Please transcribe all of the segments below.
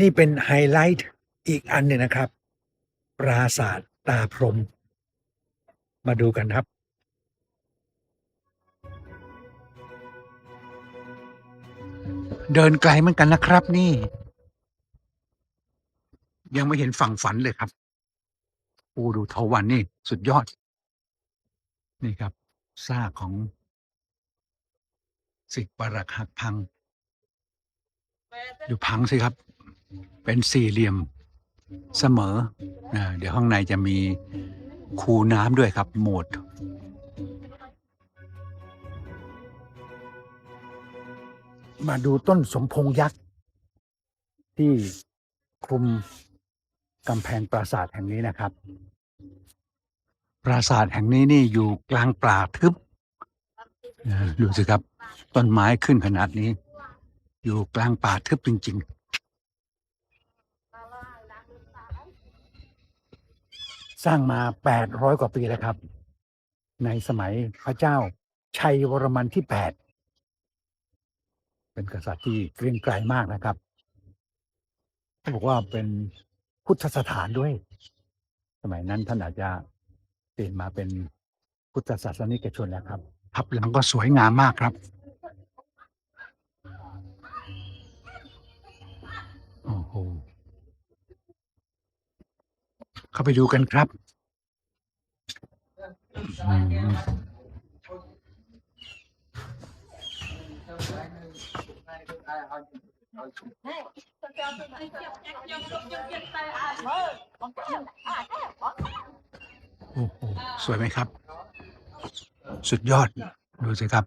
นี่เป็นไฮไลท์อีกอันหนึ่งนะครับ ปราสาทตาพรม มาดูกันครับ เดินไกลเหมือนกันนะครับนี่ ยังไม่เห็นฝั่งฝันเลยครับโอ้ดูเทาวันนี่ สุดยอด นี่ครับซากของสิกปรักหักพัง ดูพังสิครับ เป็นสี่เหลี่ยมเสมอนะเดี๋ยวข้างในจะมีคูน้ำด้วยครับโหมด มาดูต้นสมพงยักษ์ ที่คลุมกำแพงปราสาทแห่งนี้นะครับ ปราสาทแห่งนี้นี่อยู่กลางป่าทึบนะดูสิครับ ต้นไม้ขึ้นขนาดนี้ อยู่กลางป่าทึบจริง ๆ สร้างมา 800 กว่าปีแล้วครับ ในสมัยพระเจ้า ชัยวรมันที่ 8 เป็นกษัตริย์ที่เกรียงไกรมากนะครับเขาบอกว่าเป็นพุทธสถานด้วย สมัยนั้นท่านอาจจะเปลี่ยนมาเป็นพุทธศาสนิกชนแล้วครับทับหลังก็สวยงามมากครับ เข้าไปดูกันครับโอ้โหสวยไหมครับ สุดยอด ดูสิครับ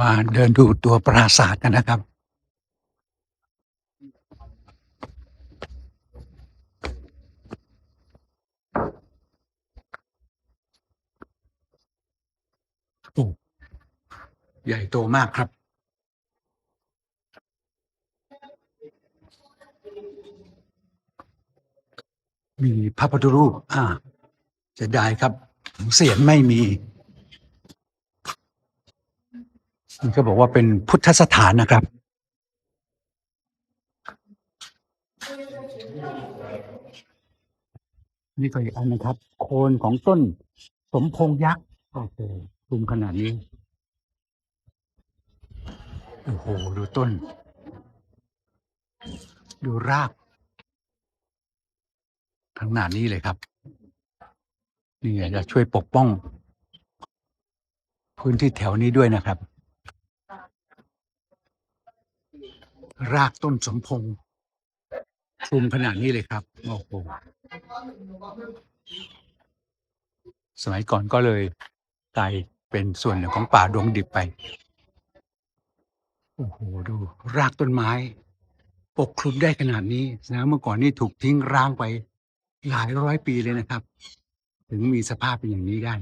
มาเดินดูตัวปราสาทกันนะครับ โอ้ใหญ่โตมากครับมีพระพุทธรูป อ่าจะได้ครับ เสียนไม่มี มันก็บอกว่าเป็นพุทธสถานนะครับ นี่ก็อีกอันนะครับ โคนของต้นสมพงยักษ์โอ้โหคลุมขนาดนี้ โอ้โห ดูต้น ดูรากขนาดนี้เลยครับ นี่ไงจะช่วยปกป้อง พื้นที่แถวนี้ด้วยนะครับ รากต้นสมพงษ์คลุมขนาดนี้เลยครับโอ้โหสมัยก่อนก็เลยกลายเป็นส่วนหนึ่งของป่าดงดิบไปโอ้โหดู รากต้นไม้ ปกคลุมได้ขนาดนี้นะเมื่อก่อนนี่ถูกทิ้งร้างไป หลายร้อยปีเลยนะครับ ถึงมีสภาพเป็นอย่างนี้ได้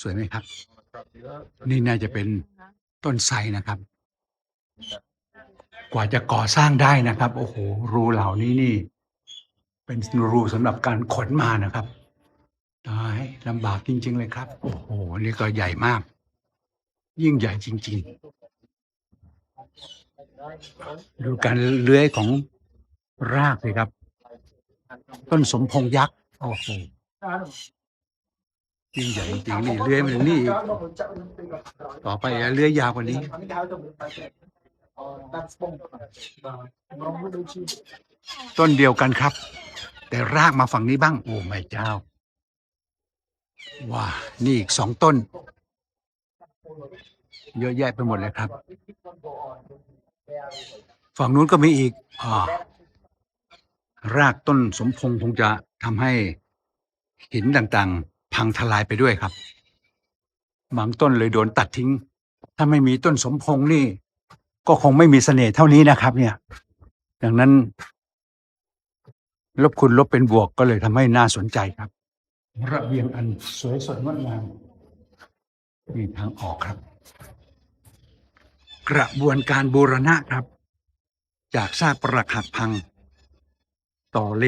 สวยไหมครับ นี่น่าจะเป็นต้นไทรนะครับ กว่าจะก่อสร้างได้นะครับ โอ้โห รูเหล่านี้นี่ เป็นรูสำหรับการขนมานะครับตายลำบากจริง ๆ เลยครับ โอ้โห นี่ก็ใหญ่มาก ยิ่งใหญ่จริง ๆ ดูการเลื้อยของรากเลยครับ ต้นสมพงยักษ์ โอ้โหยิ่งใหญ่จริงๆนี่เลื้อยมาถึงนี่อีกต่อไปเลื้อยยาวกว่านี้ ต้นเดียวกันครับ แต่รากมาฝั่งนี้บ้าง โอ้ไม่เจ้าว้านี่อีกสองต้น เยอะแยะไปหมดเลยครับ ฝั่งนู้นก็มีอีกอ่ารากต้นสมพงคงจะทำให้หินต่างๆ พังทลายไปด้วยครับ บางต้นเลยโดนตัดทิ้ง ถ้าไม่มีต้นสมพงนี่ ก็คงไม่มีเสน่ห์เท่านี้นะครับ เนี่ย ดังนั้น ลบคุณลบเป็นบวกก็เลยทำให้น่าสนใจครับ ระเบียงอันสวยสดงดงามมีทางออกครับ กระบวนการบูรณะครับ จากซากปรักหักพัง ต่อเล